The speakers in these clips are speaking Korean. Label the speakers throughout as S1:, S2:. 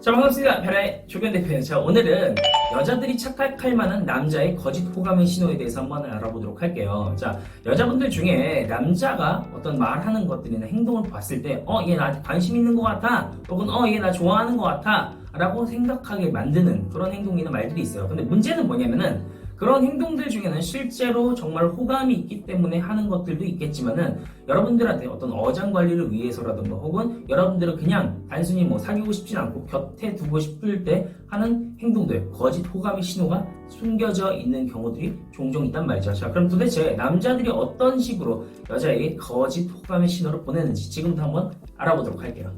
S1: 자 반갑습니다. 베라의 조변 대표예요. 자 오늘은 여자들이 착각할 만한 남자의 거짓 호감의 신호에 대해서 한번 알아보도록 할게요. 자 여자분들 중에 남자가 어떤 말하는 것들이나 행동을 봤을 때 어 얘 나한테 관심 있는 것 같아 혹은 어 얘 나 좋아하는 것 같아 라고 생각하게 만드는 그런 행동이나 말들이 있어요. 근데 문제는 뭐냐면은 그런 행동들 중에는 실제로 정말 호감이 있기 때문에 하는 것들도 있겠지만은 여러분들한테 어떤 어장 관리를 위해서라든가 혹은 여러분들은 그냥 단순히 뭐 사귀고 싶진 않고 곁에 두고 싶을 때 하는 행동들 거짓 호감의 신호가 숨겨져 있는 경우들이 종종 있단 말이죠. 자, 그럼 도대체 남자들이 어떤 식으로 여자에게 거짓 호감의 신호를 보내는지 지금부터 한번 알아보도록 할게요.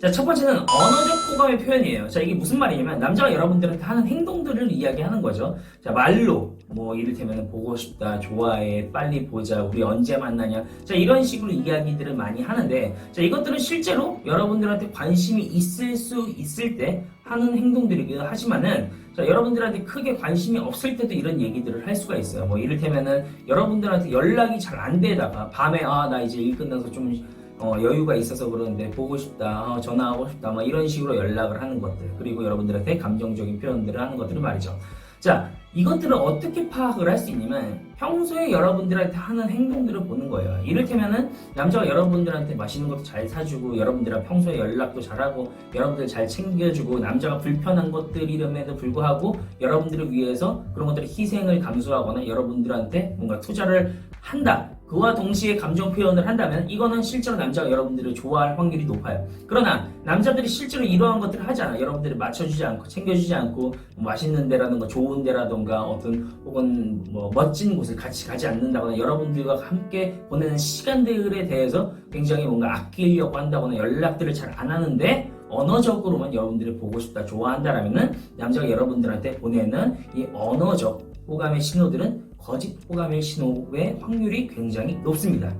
S1: 자, 첫 번째는 언어적 호감의 표현이에요. 자, 이게 무슨 말이냐면, 남자가 여러분들한테 하는 행동들을 이야기하는 거죠. 자, 말로, 뭐, 이를테면, 보고 싶다, 좋아해, 빨리 보자, 우리 언제 만나냐. 자, 이런 식으로 이야기들을 많이 하는데, 자, 이것들은 실제로 여러분들한테 관심이 있을 수 있을 때 하는 행동들이기도 하지만은, 자, 여러분들한테 크게 관심이 없을 때도 이런 얘기들을 할 수가 있어요. 뭐, 이를테면은, 여러분들한테 연락이 잘 안 되다가, 밤에, 아, 나 이제 일 끝나서 좀, 어, 여유가 있어서 그러는데 보고 싶다, 어, 전화하고 싶다, 뭐 이런 식으로 연락을 하는 것들, 그리고 여러분들한테 감정적인 표현들을 하는 것들을 말이죠. 자, 이것들을 어떻게 파악을 할 수 있냐면 평소에 여러분들한테 하는 행동들을 보는 거예요. 이를테면은 남자가 여러분들한테 맛있는 것도 잘 사주고 여러분들랑 평소에 연락도 잘하고 여러분들 잘 챙겨주고 남자가 불편한 것들이름에도 불구하고 여러분들을 위해서 그런 것들을 희생을 감수하거나 여러분들한테 뭔가 투자를 한다. 그와 동시에 감정 표현을 한다면 이거는 실제로 남자가 여러분들을 좋아할 확률이 높아요. 그러나 남자들이 실제로 이러한 것들을 하지 않아. 여러분들을 맞춰주지 않고 챙겨주지 않고 뭐 맛있는 데라든가 좋은 데라든가 어떤 혹은 뭐 멋진 곳을 같이 가지 않는다거나 여러분들과 함께 보내는 시간들에 대해서 굉장히 뭔가 아끼려고 한다거나 연락들을 잘 안 하는데 언어적으로만 여러분들이 보고 싶다 좋아한다라면은 남자가 여러분들한테 보내는 이 언어적 호감의 신호들은 거짓 호감의 신호의 확률이 굉장히 높습니다.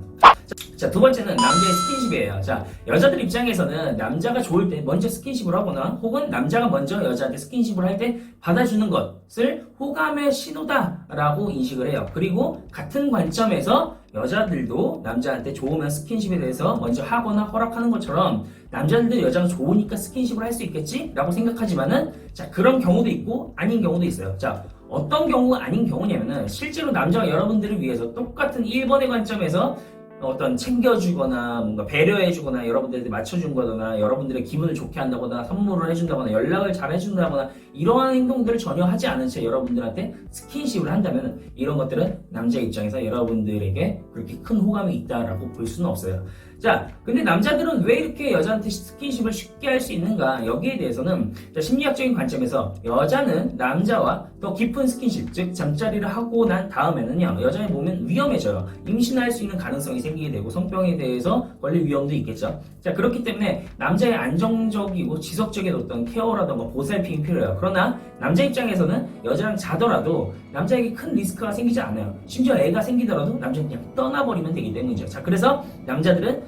S1: 자, 두 번째는 남자의 스킨십이에요. 자, 여자들 입장에서는 남자가 좋을 때 먼저 스킨십을 하거나 혹은 남자가 먼저 여자한테 스킨십을 할 때 받아주는 것을 호감의 신호다라고 인식을 해요. 그리고 같은 관점에서 여자들도 남자한테 좋으면 스킨십에 대해서 먼저 하거나 허락하는 것처럼 남자들도 여자가 좋으니까 스킨십을 할 수 있겠지? 라고 생각하지만은 자, 그런 경우도 있고 아닌 경우도 있어요. 자, 어떤 경우가 아닌 경우냐면은 실제로 남자가 여러분들을 위해서 똑같은 1번의 관점에서 어떤 챙겨주거나 뭔가 배려해주거나 여러분들한테 맞춰준 거거나 여러분들의 기분을 좋게 한다거나 선물을 해준다거나 연락을 잘 해준다거나 이러한 행동들을 전혀 하지 않은 채 여러분들한테 스킨십을 한다면 이런 것들은 남자 입장에서 여러분들에게 그렇게 큰 호감이 있다라고 볼 수는 없어요. 자, 근데 남자들은 왜 이렇게 여자한테 스킨십을 쉽게 할 수 있는가? 여기에 대해서는 자, 심리학적인 관점에서 여자는 남자와 더 깊은 스킨십, 즉 잠자리를 하고 난 다음에는요, 여자의 몸은 위험해져요. 임신할 수 있는 가능성이 생기게 되고 성병에 대해서 걸릴 위험도 있겠죠. 자, 그렇기 때문에 남자의 안정적이고 지속적인 어떤 케어라던가 보살핌이 필요해요. 그러나 남자 입장에서는 여자랑 자더라도 남자에게 큰 리스크가 생기지 않아요. 심지어 애가 생기더라도 남자는 그냥 떠나버리면 되기 때문이죠. 자, 그래서 남자들은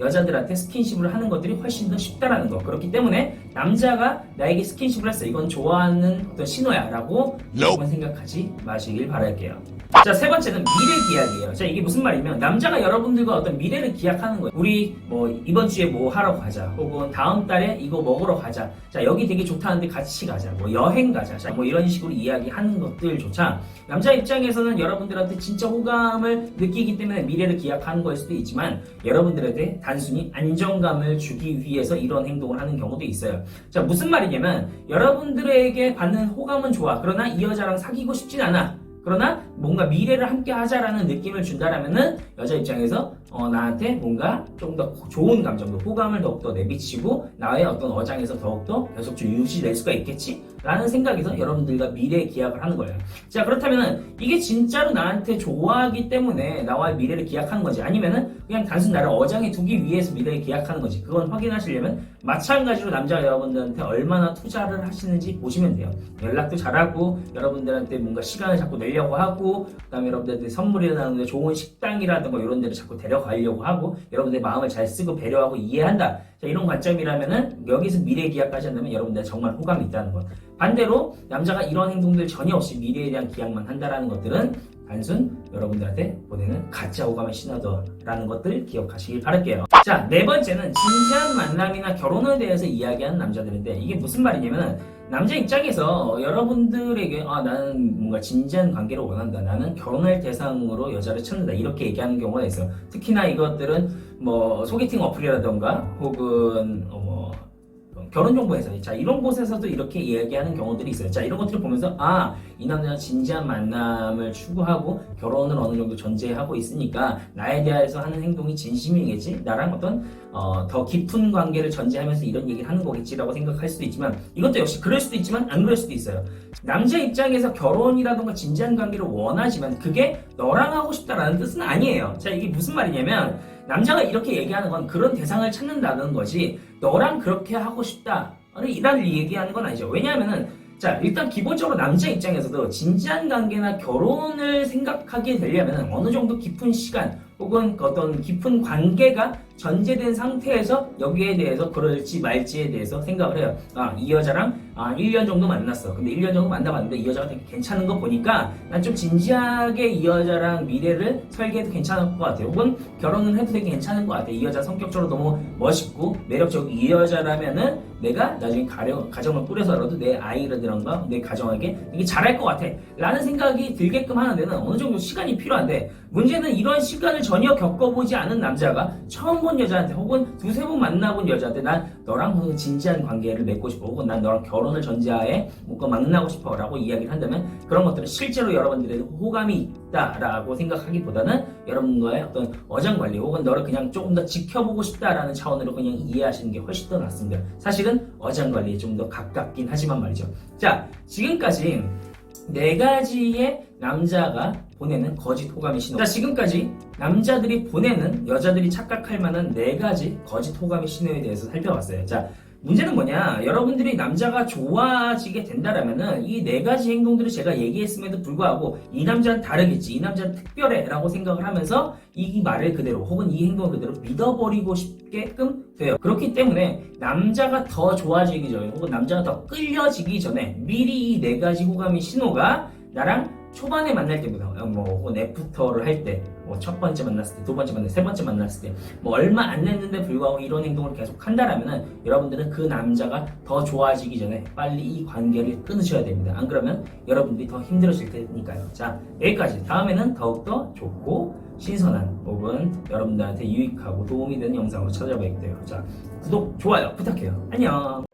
S1: 여자들한테 스킨십을 하는 것들이 훨씬 더 쉽다라는 거. 그렇기 때문에 남자가 나에게 스킨십을 했어. 이건 좋아하는 어떤 신호야. 라고 무조건 생각하지 마시길 바랄게요. 자, 세 번째는 미래 기약이에요. 자, 이게 무슨 말이면 남자가 여러분들과 어떤 미래를 기약하는 거예요. 우리 뭐 이번 주에 뭐 하러 가자. 혹은 다음 달에 이거 먹으러 가자. 자, 여기 되게 좋다는데 같이 가자. 뭐 여행 가자. 자, 뭐 이런 식으로 이야기하는 것들조차 남자 입장에서는 여러분들한테 진짜 호감을 느끼기 때문에 미래를 기약하는 거일 수도 있지만 여러분들한테 단순히 안정감을 주기 위해서 이런 행동을 하는 경우도 있어요. 자, 무슨 말이냐면 여러분들에게 받는 호감은 좋아. 그러나 이 여자랑 사귀고 싶진 않아. 그러나 뭔가 미래를 함께 하자라는 느낌을 준다라면은 여자 입장에서 어, 나한테 뭔가 좀 더 좋은 감정도 호감을 더욱더 내비치고 나의 어떤 어장에서 더욱더 계속 좀 유지될 수가 있겠지? 라는 생각에서 여러분들과 미래에 기약을 하는 거예요. 자 그렇다면은 이게 진짜로 나한테 좋아하기 때문에 나와의 미래를 기약하는 건지 아니면은 그냥 단순 나를 어장에 두기 위해서 미래를 기약하는 건지 그건 확인하시려면 마찬가지로 남자 여러분들한테 얼마나 투자를 하시는지 보시면 돼요. 연락도 잘하고 여러분들한테 뭔가 시간을 자꾸 내려고 하고 해주고 그다음에 여러분들한테 선물이라든가 좋은 식당이라든가 이런 데를 자꾸 데려가려고 하고 여러분들의 마음을 잘 쓰고 배려하고 이해한다. 자, 이런 관점이라면은 여기서 미래 기약까지 한다면 여러분들 정말 호감이 있다는 것. 반대로 남자가 이런 행동들 전혀 없이 미래에 대한 기약만 한다라는 것들은 단순 여러분들한테 보내는 가짜 호감의 신호다라는 것들 기억하시길 바랄게요. 자, 네 번째는 진지한 만남이나 결혼에 대해서 이야기하는 남자들인데 이게 무슨 말이냐면은 남자 입장에서 여러분들에게 아 나는 뭔가 진지한 관계를 원한다. 나는 결혼할 대상으로 여자를 찾는다. 이렇게 얘기하는 경우가 있어요. 특히나 이것들은 뭐 소개팅 어플이라던가 혹은 어, 뭐 결혼 정보회사 자 이런 곳에서도 이렇게 이야기하는 경우들이 있어요. 자 이런 것들을 보면서 아 이 남자가 진지한 만남을 추구하고 결혼을 어느 정도 전제하고 있으니까 나에 대해서 하는 행동이 진심이겠지? 나랑 어떤 어, 더 깊은 관계를 전제하면서 이런 얘기를 하는 거겠지라고 생각할 수도 있지만 이것도 역시 그럴 수도 있지만 안 그럴 수도 있어요. 남자 입장에서 결혼이라던가 진지한 관계를 원하지만 그게 너랑 하고 싶다라는 뜻은 아니에요. 자 이게 무슨 말이냐면 남자가 이렇게 얘기하는 건 그런 대상을 찾는다는 거지 너랑 그렇게 하고 싶다 이런 얘기하는 건 아니죠 왜냐하면은 자, 일단 기본적으로 남자 입장에서도 진지한 관계나 결혼을 생각하게 되려면 어느 정도 깊은 시간 혹은 그 어떤 깊은 관계가 전제된 상태에서 여기에 대해서 그럴지 말지에 대해서 생각을 해요. 아, 이 여자랑 아, 1년 정도 만났어. 근데 1년 정도 만나봤는데 이 여자가 되게 괜찮은 거 보니까 난 좀 진지하게 이 여자랑 미래를 설계해도 괜찮을 것 같아. 혹은 결혼을 해도 되게 괜찮은 것 같아. 이 여자 성격적으로 너무 멋있고 매력적이고 이 여자라면은 내가 나중에 가령, 가정을 꾸려서라도 내 아이라든가 내 가정에게 이게 잘할 것 같아. 라는 생각이 들게끔 하는 데는 어느 정도 시간이 필요한데 문제는 이런 시간을 전혀 겪어보지 않은 남자가 처음 본 여자한테 혹은 두세 번 만나본 여자한테 난 너랑 진지한 관계를 맺고 싶어 혹은 난 너랑 결혼 을 전제하에 뭔가 만나고 싶어 라고 이야기를 한다면 그런 것들은 실제로 여러분들의 호감이 있다라고 생각하기보다는 여러분과의 어떤 어장 관리 혹은 너를 그냥 조금 더 지켜보고 싶다라는 차원으로 그냥 이해하시는 게 훨씬 더 낫습니다. 사실은 어장 관리에 좀 더 가깝긴 하지만 말이죠. 자, 지금까지 네 가지의 남자가 보내는 거짓 호감의 신호. 자, 지금까지 남자들이 보내는 여자들이 착각할 만한 네 가지 거짓 호감의 신호에 대해서 살펴봤어요. 자, 문제는 뭐냐? 여러분들이 남자가 좋아지게 된다라면은 이 네 가지 행동들을 제가 얘기했음에도 불구하고 이 남자는 다르겠지, 이 남자는 특별해 라고 생각을 하면서 이 말을 그대로 혹은 이 행동을 그대로 믿어버리고 싶게끔 돼요. 그렇기 때문에 남자가 더 좋아지기 전에 혹은 남자가 더 끌려지기 전에 미리 이 네 가지 호감의 신호가 나랑 초반에 만날 때보다 뭐 혹은 애프터를 할 때 뭐 첫 번째 만났을 때 두 번째 만났을 때 세 번째 만났을 때 뭐 얼마 안 됐는데 불구하고 이런 행동을 계속 한다라면은 여러분들은 그 남자가 더 좋아지기 전에 빨리 이 관계를 끊으셔야 됩니다. 안 그러면 여러분들이 더 힘들어질 테니까요. 자 여기까지 다음에는 더욱더 좋고 신선한 혹은 여러분들한테 유익하고 도움이 되는 영상으로 찾아뵙게요. 자 구독 좋아요 부탁해요. 안녕.